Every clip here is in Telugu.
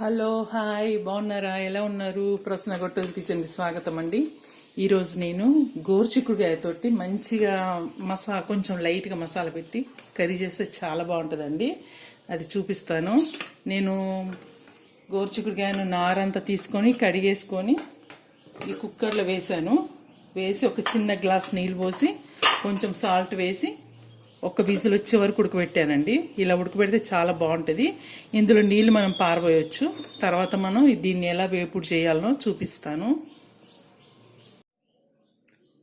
హలో హాయ్ బాగున్నారా? ఎలా ఉన్నారు? ప్రశ్న గొట్టోజ్ కిచెన్కి స్వాగతం అండి ఈరోజు నేను గోరుచిక్కుడుకాయతోటి మంచిగా మసా కొంచెం లైట్గా మసాలా పెట్టి కర్రీ చేస్తే చాలా బాగుంటుందండి. అది చూపిస్తాను. నేను గోరుచిక్కుడుకాయను నారంతా తీసుకొని కడిగేసుకొని ఈ కుక్కర్లో వేసాను వేసి ఒక చిన్న గ్లాస్ నీళ్ళు పోసి కొంచెం సాల్ట్ వేసి ఒక విజిల్ వచ్చే వరకు ఉడకబెట్టానండి. ఇలా ఉడకబెడితే చాలా బాగుంటుంది. ఇందులో నీళ్ళు మనం పారబోయచ్చు. తర్వాత మనం దీన్ని ఎలా వేపుడు చేయాలనో చూపిస్తాను.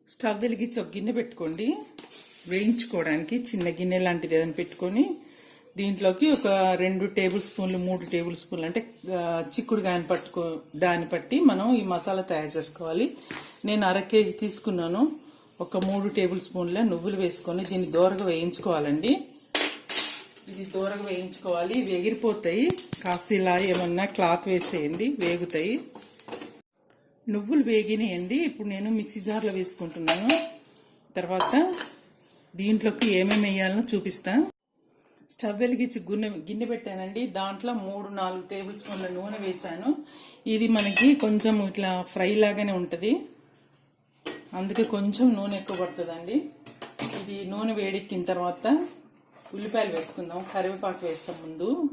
స్టవ్ వెలిగించి ఒక గిన్నె పెట్టుకోండి. వేయించుకోవడానికి చిన్న గిన్నె లాంటిది ఏదైనా పెట్టుకొని దీంట్లోకి ఒక రెండు టేబుల్ స్పూన్లు మూడు టేబుల్ స్పూన్లు అంటే చిక్కుడుగాయని పట్టుకో దాన్ని బట్టి మనం ఈ మసాలా తయారు చేసుకోవాలి. నేను అర కేజీ తీసుకున్నాను. ఒక మూడు టేబుల్ స్పూన్ల నువ్వులు వేసుకొని దీన్ని దూరగా వేయించుకోవాలండి. ఇది దూరగా వేయించుకోవాలి. వేగిరిపోతాయి ఎగిరిపోతాయి. కాస్త ఇలా ఏమన్నా క్లాత్ వేసేయండి. వేగుతాయి. నువ్వులు వేగినాయండి. ఇప్పుడు నేను మిక్సీ జార్లో వేసుకుంటున్నాను. తర్వాత దీంట్లోకి ఏమేమి వేయాలనో చూపిస్తా. స్టవ్ వెలిగించి గిన్నె గిన్నె పెట్టానండి. దాంట్లో మూడు నాలుగు టేబుల్ స్పూన్ల నూనె వేసాను ఇది మనకి కొంచెం ఇట్లా ఫ్రై లాగానే ఉంటుంది. అందుకే కొంచెం నూనె ఎక్కువ పడుతుందండి. ఇది నూనె వేడెక్కిన తర్వాత ఉల్లిపాయలు వేసుకుందాం. కరివేపాకు వేస్తాం ముందు.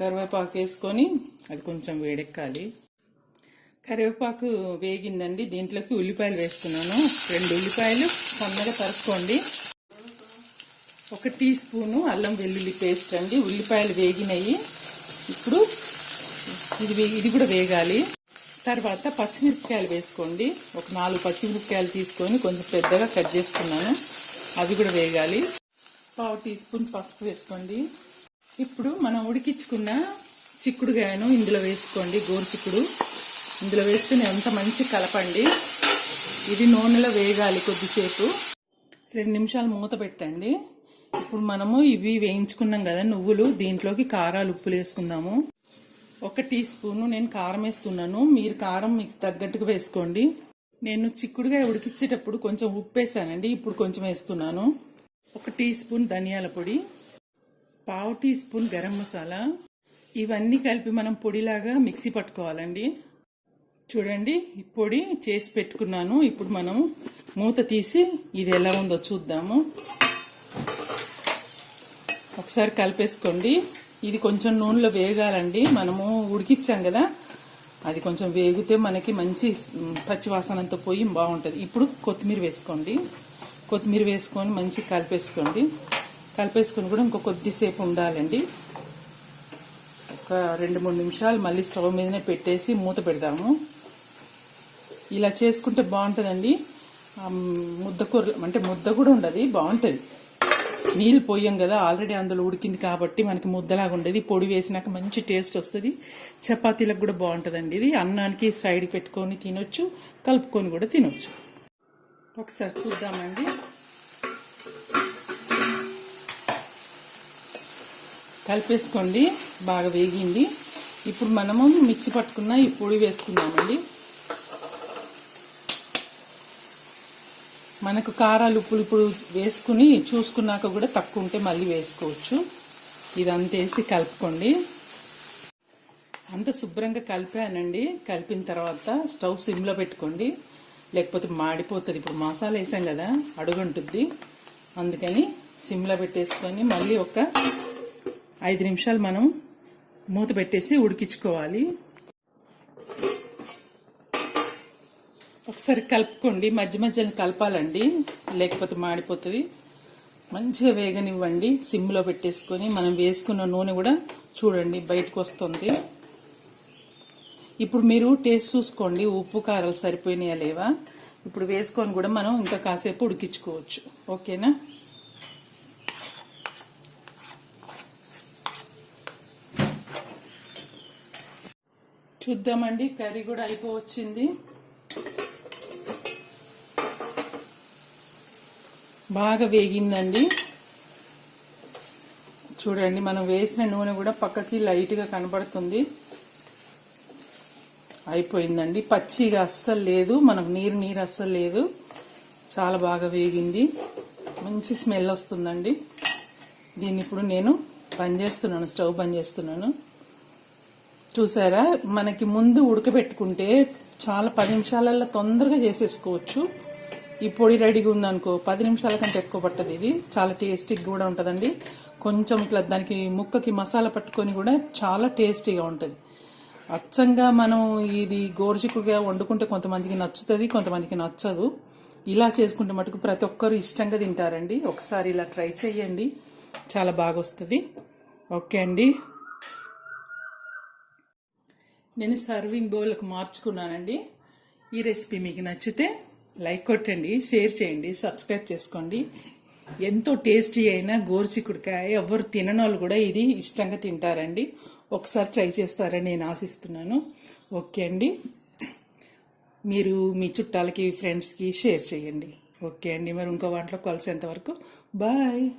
కరివేపాకు వేసుకొని అది కొంచెం వేడెక్కాలి. కరివేపాకు వేగిందండి. దీంట్లోకి ఉల్లిపాయలు వేస్తున్నాను. రెండు ఉల్లిపాయలు సన్నగా తరుక్కోండి. ఒక టీ స్పూను అల్లం వెల్లుల్లి పేస్ట్ అండి. ఉల్లిపాయలు వేగినాయి. ఇప్పుడు ఇది వే- ఇది కూడా వేగాలి. తర్వాత పచ్చిమిరపకాయలు వేసుకోండి. ఒక నాలుగు పచ్చిమిరపకాయలు తీసుకొని కొంచెం పెద్దగా కట్ చేసుకున్నాను. అవి కూడా వేగాలి. పావు టీ స్పూన్ పసుపు వేసుకోండి. ఇప్పుడు మనం ఉడికించుకున్న చిక్కుడుగాయను ఇందులో వేసుకోండి. గోరు చిక్కుడు ఇందులో వేసుకుని ఎంత మంచి కలపండి. ఇది నూనెలో వేగాలి కొద్దిసేపు. రెండు నిమిషాలు మూత పెట్టండి. ఇప్పుడు మనము ఇవి వేయించుకున్నాం కదా నువ్వులు దీంట్లోకి కారాలు ఉప్పులు వేసుకుందాము. ఒక టీ స్పూన్ నేను కారం వేస్తున్నాను. మీరు కారం మీకు తగ్గట్టుగా వేసుకోండి. నేను చిక్కుడుగా ఉడికిచ్చేటప్పుడు కొంచెం ఉప్పు వేసానండి. ఇప్పుడు కొంచెం వేస్తున్నాను. ఒక టీ స్పూన్ ధనియాల పొడి పావు టీ స్పూన్ గరం మసాలా. ఇవన్నీ కలిపి మనం పొడిలాగా మిక్సీ పట్టుకోవాలండి. చూడండి ఈ పొడి చేసి పెట్టుకున్నాను. ఇప్పుడు మనం మూత తీసి ఇది ఎలా ఉందో చూద్దాము. ఒకసారి కలిపేసుకోండి. ఇది కొంచెం నూనెలో వేగాలండి. మనము ఉడికిచ్చాం కదా. అది కొంచెం వేగితే మనకి మంచి పచ్చివాసనంతో అంతా పోయి బాగుంటుంది. ఇప్పుడు కొత్తిమీర వేసుకోండి. కొత్తిమీర వేసుకొని మంచి కలిపేసుకోండి. కలిపేసుకొని కూడా ఇంకో కొద్దిసేపు ఉండాలండి. ఒక రెండు మూడు నిమిషాలు మళ్ళీ స్టవ్ మీదనే పెట్టేసి మూత పెడదాము. ఇలా చేసుకుంటే బాగుంటుందండి. ముద్ద కూర అంటే ముద్ద కూడా ఉండదు బాగుంటుంది. నీళ్ళు పోయాం కదా ఆల్రెడీ అందులో ఉడికింది కాబట్టి మనకి ముద్దలాగా ఉండేది. పొడి వేసినాక మంచి టేస్ట్ వస్తుంది. చపాతీలకు కూడా బాగుంటుందండి ఇది. అన్నానికి సైడ్ పెట్టుకొని తినొచ్చు కలుపుకొని కూడా తినొచ్చు. ఒకసారి చూద్దామండి. కలిపేసుకోండి బాగా వేగింది. ఇప్పుడు మనము మిక్సీ పట్టుకున్న ఈ పొడి వేసుకుందామండి. మనకు కారాలు ఉప్పులు ఇప్పుడు వేసుకుని చూసుకున్నాక కూడా తక్కువ ఉంటే మళ్ళీ వేసుకోవచ్చు. ఇదంతా వేసి కలుపుకోండి. అంత శుభ్రంగా కలిపానండి. కలిపిన తర్వాత స్టవ్ సిమ్లో పెట్టుకోండి. లేకపోతే మాడిపోతుంది. ఇప్పుడు మసాలా వేసాం కదా అడుగుంటుంది అందుకని సిమ్లో పెట్టేసుకొని మళ్ళీ ఒక ఐదు నిమిషాలు మనం మూత పెట్టేసి ఉడికించుకోవాలి. ఒకసారి కలుపుకోండి. మధ్య మధ్యలో కలపాలండి. లేకపోతే మాడిపోతుంది. మంచిగా వేగనివ్వండి. సిమ్లో పెట్టేసుకొని మనం వేసుకున్న నూనె కూడా చూడండి బయటకు వస్తుంది. ఇప్పుడు మీరు టేస్ట్ చూసుకోండి. ఉప్పు కారాలు సరిపోయినాయా లేవా? ఇప్పుడు వేసుకొని కూడా మనం ఇంకా కాసేపు ఉడికించుకోవచ్చు. ఓకేనా? చూద్దామండి. కర్రీ కూడా అయిపోవచ్చింది. బాగా వేగిందండి. చూడండి మనం వేసిన నూనె కూడా పక్కకి లైట్గా కనబడుతుంది. అయిపోయిందండి. పచ్చిగా అస్సలు లేదు. మనకు నీరు నీరు అస్సలు లేదు. చాలా బాగా వేగింది. మంచి స్మెల్ వస్తుందండి. దీన్ని ఇప్పుడు నేను బంద్ చేస్తున్నాను స్టవ్ బంద్ చేస్తున్నాను. చూసారా? మనకి ముందు ఉడకబెట్టుకుంటే చాలా పది నిమిషాలలో తొందరగా చేసేసుకోవచ్చు. ఈ పొడి రెడీగా ఉందనుకో పది నిమిషాల కంటే ఎక్కువ పట్టదు ఇది. చాలా టేస్టీగా కూడా ఉంటుందండి. కొంచెం ఇట్లా దానికి ముక్కకి మసాలా పట్టుకొని కూడా చాలా టేస్టీగా ఉంటుంది. అచ్చంగా మనం ఇది గోరుచిక్కుడుగా వండుకుంటే కొంతమందికి నచ్చుతుంది కొంతమందికి నచ్చదు. ఇలా చేసుకుంటే మటుకు ప్రతి ఒక్కరు ఇష్టంగా తింటారండి. ఒకసారి ఇలా ట్రై చేయండి చాలా బాగా వస్తుంది. ఓకే అండి. నేను సర్వింగ్ బౌల్కి మార్చుకున్నానండి. ఈ రెసిపీ మీకు నచ్చితే లైక్ కొట్టండి షేర్ చేయండి సబ్స్క్రైబ్ చేసుకోండి. ఎంతో టేస్టీ అయిన గోరుచిక్కుడుకాయ ఎవరు తినని వాళ్ళు కూడా ఇది ఇష్టంగా తింటారండి. ఒకసారి ట్రై చేస్తారని నేను ఆశిస్తున్నాను. ఓకే అండి. మీరు మీ చుట్టాలకి ఫ్రెండ్స్కి షేర్ చేయండి. ఓకే అండి. మరి ఇంకో వాంట్లో కలిసేంత వరకు. బాయ్.